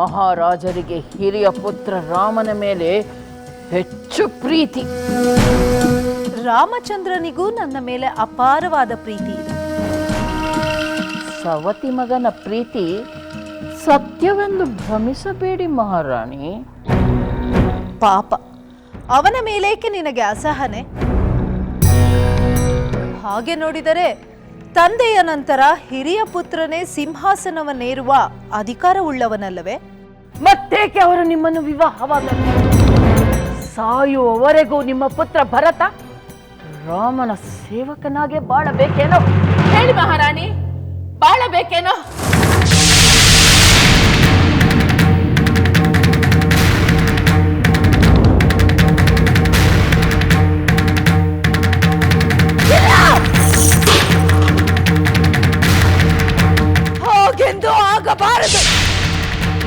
ಮಹಾರಾಜರಿಗೆ ಹಿರಿಯ ಪುತ್ರ ರಾಮನ ಮೇಲೆ ಹೆಚ್ಚು ಪ್ರೀತಿ. ರಾಮಚಂದ್ರನಿಗೂ ನನ್ನ ಮೇಲೆ ಅಪಾರವಾದ ಪ್ರೀತಿ ಇದೆ. ಸವತಿ ಮಗನ ಪ್ರೀತಿ ಸತ್ಯವೆಂದು ಭ್ರಮಿಸಬೇಡಿ ಮಹಾರಾಣಿ. ಪಾಪ ಅವನ ಮೇಲೇಕೆ ನಿನಗೆ ಅಸಹನೆ? ಹಾಗೆ ನೋಡಿದರೆ ತಂದೆಯ ನಂತರ ಹಿರಿಯ ಪುತ್ರನೇ ಸಿಂಹಾಸನವನ್ನೇರುವ ಅಧಿಕಾರವುಳ್ಳವನಲ್ಲವೇ? ಮತ್ತೇಕೆ ಅವರು ನಿಮ್ಮನ್ನು ವಿವಾಹವಾದ ಸಾಯುವವರೆಗೂ ನಿಮ್ಮ ಪುತ್ರ ಭರತ ರಾಮನ ಸೇವಕನಾಗೆ ಬಾಳಬೇಕೇನೋ? ಹೇಳಿ ಮಹಾರಾಣಿ ಬಾಳಬೇಕೇನೋ? வாங்க பாருங்க.